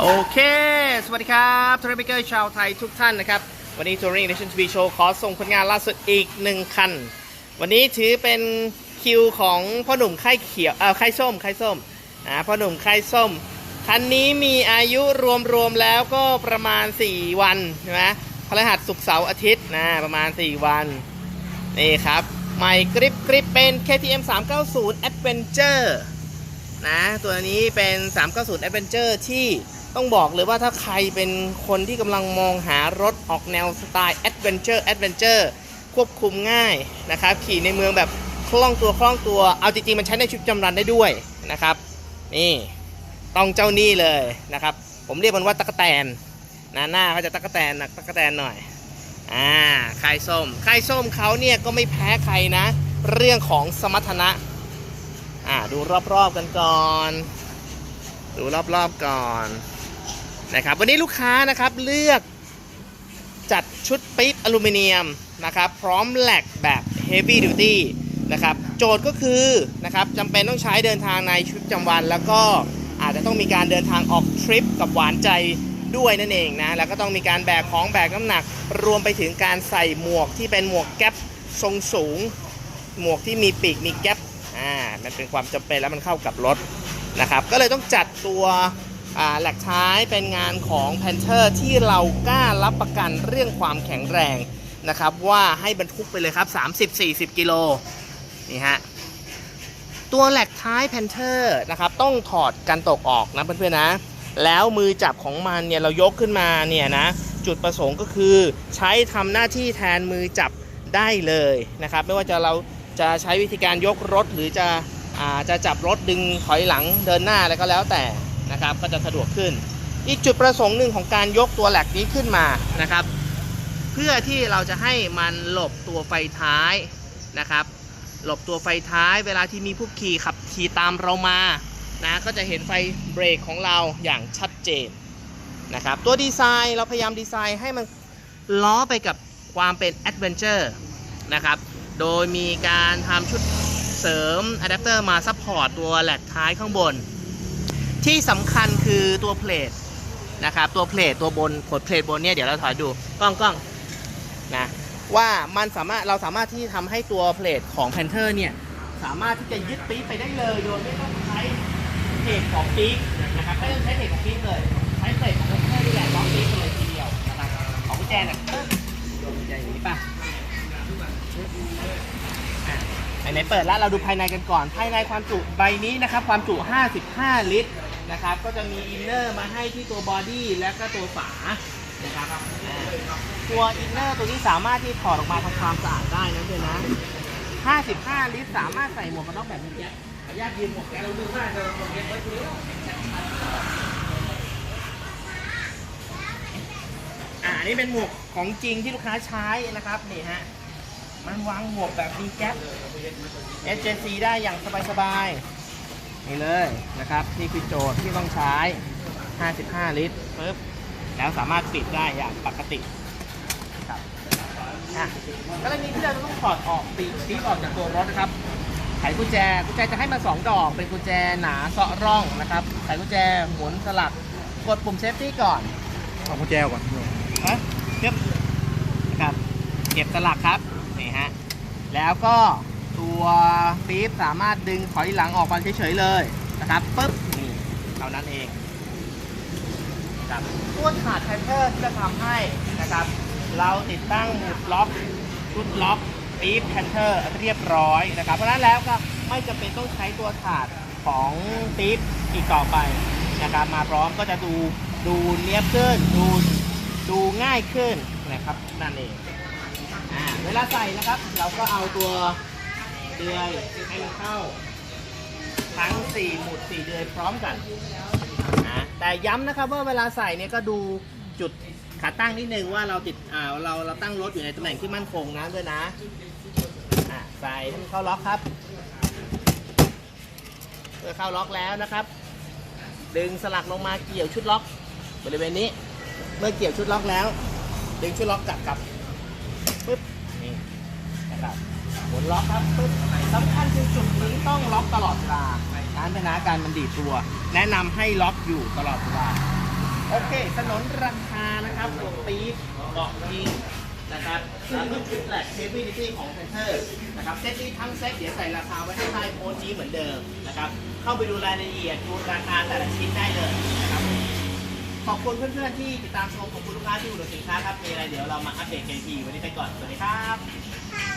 โอเค สวัสดีครับทร r เบเกอร์ชาวไทยทุกท่านนะครับ วันนี้ Touring Nation TV Show ขอส่งผลงานล่าสุดอีกหนึ่งคัน วันนี้ถือเป็นคิวของพ่อหนุ่มไข่เขียวเออไข่ส้มไข่ส้มอ่าพ่อหนุ่มไข่ส้ม คันนี้มีอายุรวมๆแล้วก็ประมาณ 4 วันใช่ไหมพฤหัสศุกร์เสาร์อาทิตย์นะประมาณ 4 วัน นี่ครับใหม่กริปกริปเป็น KTM 390 Adventure นะ ตัวนี้เป็น390 Adventure ที่ต้องบอกเลยว่าถ้าใครเป็นคนที่กำลังมองหารถออกแนวสไตล์ Adventure Adventure ควบคุมง่ายนะครับ ขี่ในเมืองแบบคล่องตัวคล่องตัว เอาจริงๆ มันใช้ในชุดจำรันได้ด้วยนะครับ นี่ต้องเจ้านี่เลยนะครับ ผมเรียกมันว่าตะกแตนนะหน้าเขาจะตะกแตนหนักตะกแตนหน่อยอ่าค่ายส้มค่ายส้มเขาเนี่ยก็ไม่แพ้ใครนะ เรื่องของสมรรถนะ อ่าดูรอบๆกันก่อน ดูรอบๆก่อนนะครับ วันนี้ลูกค้านะครับเลือกจัดชุดปี๊บอลูมิเนียมนะครับ พร้อมแหลกแบบ Heavy Duty นะครับ โจทย์ก็คือนะครับจำเป็นต้องใช้เดินทางในชีวิตประจำวัน แล้วก็อาจจะต้องมีการเดินทางออกทริปกับหวานใจด้วยนั่นเองนะ แล้วก็ต้องมีการแบกของแบกน้ำหนัก รวมไปถึงการใส่หมวกที่เป็นหมวกแก๊ปทรงสูง หมวกที่มีปีกมีแก๊ป อ่ามันเป็นความจำเป็นแล้วมันเข้ากับรถนะครับ ก็เลยต้องจัดตัวแหลกท้ายเป็นงานของ Panther ที่เรากล้ารับประกันเรื่องความแข็งแรงนะครับ ว่าให้บรรทุกไปเลยครับ 30-40 กิโลนี่ฮะตัวแหลกท้าย Panther นะครับต้องถอดกันตกออกนะเพื่อนๆนะ แล้วมือจับของมันเนี่ยเรายกขึ้นมาเนี่ยนะจุดประสงค์ก็คือใช้ทำหน้าที่แทนมือจับได้เลยนะครับ ไม่ว่าจะเรา จะใช้วิธีการยกรถหรือจะอาจะจับรถดึงถอยหลังเดินหน้าอะไรก็แล้วแต่นะครับ ก็จะสะดวกขึ้น อีกจุดประสงค์หนึ่งของการยกตัวแหลกนี้ขึ้นมานะครับ เพื่อที่เราจะให้มันหลบตัวไฟท้ายนะครับ หลบตัวไฟท้ายเวลาที่มีผู้ขี่ขับขี่ตามเรามานะก็จะเห็นไฟเบรกของเราอย่างชัดเจนนะครับตัวดีไซน์เราพยายามดีไซน์ให้มันล้อไปกับความเป็นแอดเวนเจอร์นะครับ โดยมีการทำชุดเสริมอะแดปเตอร์มาซัพพอร์ตตัวแหลกท้ายข้างบน ที่สำคัญคือตัวเพลทนะครับตัวเพลทตัวบนขดเพลทบนเนี่ยเดี๋ยวเราถอยดูกล้องกล้องนะว่ามันสามารถเราสามารถที่ทำให้ตัวเพลทของ Panther เนี่ยสามารถที่จะยึดปี๊ไปได้เลยโดยไม่ต้องใช้เพลทของปี๊นะครับไม่ต้องใช้เพลทของปี๊เลยใช้เพลทของ Panther นี่แหละล็อกปี๊เลยทีเดียวนะครับของกุญแจเนี่ยโยนกุญแจอย่างนี้ป่ะ ไหนๆเปิดแล้วเราดูภายในกันก่อน ภายในความจุใบนี้นะครับ ความจุ 55 ลิตรนะครับ ก็จะมีอินเนอร์มาให้ที่ตัวบอดี้และก็ตัวฝานะครับตัวอินเนอร์ตัวนี้สามารถที่ถอดออกมาทำความสะอาดได้นะเพื่อนนะ 55 ลิตรสามารถใส่หมวกกันน็อกแบบนี้แก๊ปขออนุญาตยืมหมวกแก๊ปเราดูได้เราหมวกแก๊ปไว้ตรงนี้อ่าอันนี้เป็นหมวกของจริงที่ลูกค้าใช้นะครับนี่ฮะ มันวางหมวกแบบมีแก๊ป SJC ได้อย่างสบายๆ นี่เลยนะครับ นี่คือโจทย์ที่ต้องใช้ 55 ลิตรปึ๊บ แล้วสามารถปิดได้อย่างปกติครับอะกรณีที่เราจะต้องถอดออกปีกปีกออกจากตัวรถนะครับ ไขกุญแจ กุญแจจะให้มา 2 ดอก เป็นกุญแจหนาเซาะร่องนะครับ ไขกุญแจหมุนสลัก กดปุ่มเซฟตี้ก่อนเอากุญแจก่อนฮะเก็บนะครับ เก็บสลักครับ นี่ฮะ แล้วก็ตัวปี๊บสามารถดึงถอยหลังออกมาเฉยๆเลยนะครับปึ๊บนี่เท่านั้นเองครับตัวถาดไทเทอร์ที่จะทำให้นะครับ เราติดตั้งหมุดล็อกชุดล็อกปี๊บแพนเทอร์เรียบร้อยนะครับ เพราะนั้นแล้วก็ไม่จำเป็นต้องใช้ตัวถาดของปี๊บอีกต่อไปนะครับ มาพร้อมก็จะดูดูเนียบขึ้นดูดูง่ายขึ้นนะครับนั่นเอง เวลาใส่นะครับ เราก็เอาตัวเดือยให้มันเข้า ทั้ง 4 หมุด 4 เดือยพร้อมกันนะแต่ย้ำนะครับว่าเวลาใส่เนี่ยก็ดูจุดขาตั้งนิดนึงว่าเราติดอ่าเราเราตั้งรถอยู่ในตำแหน่งที่มั่นคงนะด้วยนะอ่าใส่ให้มันเข้าล็อกครับเมื่อเข้าล็อกแล้วนะครับ ดึงสลักลงมาเกี่ยวชุดล็อกบริเวณนี้ เมื่อเกี่ยวชุดล็อกแล้ว ดึงชุดล็อกกลับกลับ นะครับหมุนล็อกครับปึ๊บสำคัญคือจุดนี้ต้องล็อกตลอดเวลาการพนาการมันดีตัว แนะนำให้ล็อกอยู่ตลอดเวลา โอเคสนนราคานะครับตัวปี๊บเบอกยิงนะครับแล้วก็ชุดแหลกเทปวินิตี้ของเซนเตอร์นะครับเซตนี้ทั้งเซตเดี๋ยวใส่ราคาไว้ให้ใต้โพสต์นี้เหมือนเดิมนะครับ เข้าไปดูรายละเอียดดูราคาแต่ละชิ้นได้เลยนะครับ ขอบคุณเพื่อนๆที่ติดตามชมขอบคุณลูกค้าที่อุดหนุนสินค้าครับ มีอะไรเดี๋ยวเรามาอัปเดตกันอีกทีวันนี้ไปก่อน สวัสดีครับ